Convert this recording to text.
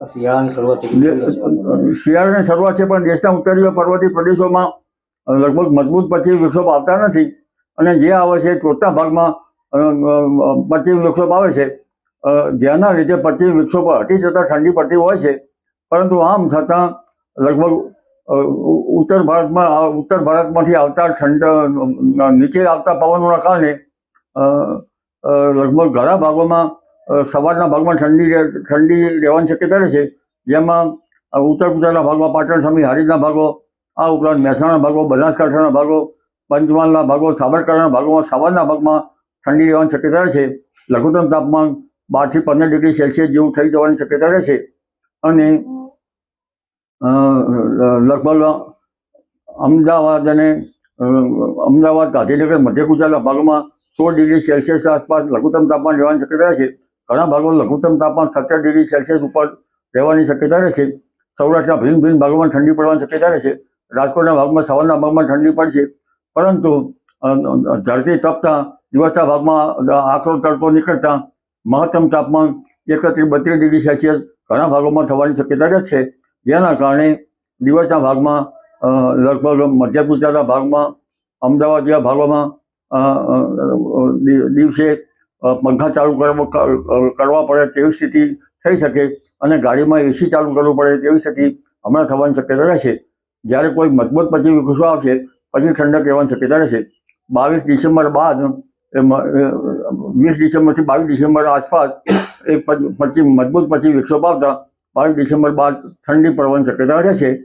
શિયાળાની શરૂઆત. શિયાળાની શરૂઆત છે પણ દેશના ઉત્તરીય પર્વતીય પ્રદેશોમાં લગભગ મજબૂત પછી વિક્ષોભ આવતા નથી. અને જે આવે છે ચોથા ભાગમાં વૃક્ષોપ પશ્ચિમ વિક્ષોભ આવે છે. જેના લીધે પશ્ચિમ વિક્ષોભ હટી જતાં ઠંડી પડતી હોય છે. પરંતુ આમ છતાં લગભગ ઉત્તર ભારતમાં ઉત્તર ભારતમાંથી આવતા ઠંડ નીચે આવતા પવનોના કારણે લગભગ ઘણા ભાગોમાં સવારના ભાગમાં ઠંડી ઠંડી રહેવાની શક્યતા રહે છે જેમાં ઉત્તર ગુજરાતના ભાગમાં પાટણ સમી હારીજના ભાગો આ ઉપરાંત મહેસાણા ભાગો બનાસકાંઠાના ભાગો પંચમહાલના ભાગો સાબરકાંઠાના ભાગોમાં, સવારના ભાગમાં ઠંડી રહેવાની શક્યતા રહે છે લઘુત્તમ તાપમાન બારથી પંદર ડિગ્રી સેલ્સિયસ જેવું થઈ જવાની શક્યતા રહે છે અને લગભગ અમદાવાદ અને અમદાવાદ ગાંધીનગર મધ્ય ગુજરાતના ભાગમાં સોળ ડિગ્રી સેલ્સિયસ આસપાસ લઘુત્તમ તાપમાન રહેવાની શક્યતા છે ઘણા ભાગોમાં લઘુત્તમ તાપમાન સત્તર ડિગ્રી સેલ્સિયસ ઉપર રહેવાની શક્યતા રહે છે. સૌરાષ્ટ્રના ભિન્ન ભિન્ન ભાગોમાં ઠંડી પડવાની શક્યતા રહે છે. રાજકોટના ભાગમાં, સવારના ભાગમાં ઠંડી પડશે પરંતુ ધરતી તપતા, દિવસના ભાગમાં આખરો તડકો નીકળતા, મહત્તમ તાપમાન એકત્રીસ બત્રીસ ડિગ્રી સેલ્સિયસ ઘણા ભાગોમાં થવાની શક્યતા રહે છે. જેના કારણે દિવસના ભાગમાં લગભગ મધ્ય ગુજરાતના ભાગમાં, અમદાવાદ જેવા ભાગોમાં દિવસે પંખા ચાલુ કરવા પડે તેવી સ્થિતિ થઈ શકે અને ગાડીમાં એસી ચાલુ કરવું પડે તેવી સ્થિતિ હમણાં થવાની શક્યતા રહેશે. જ્યારે કોઈ મજબૂત પછી વિકસો આવશે, પછી ઠંડક રહેવાની શક્યતા રહેશે. બાવીસ ડિસેમ્બર બાદ વીસ ડિસેમ્બરથી બાવીસ ડિસેમ્બર આસપાસ એ પછી મજબૂત પછી વિક્ષોપ આવતા બાવીસ ડિસેમ્બર બાદ ઠંડી પડવાની શક્યતા રહેશે.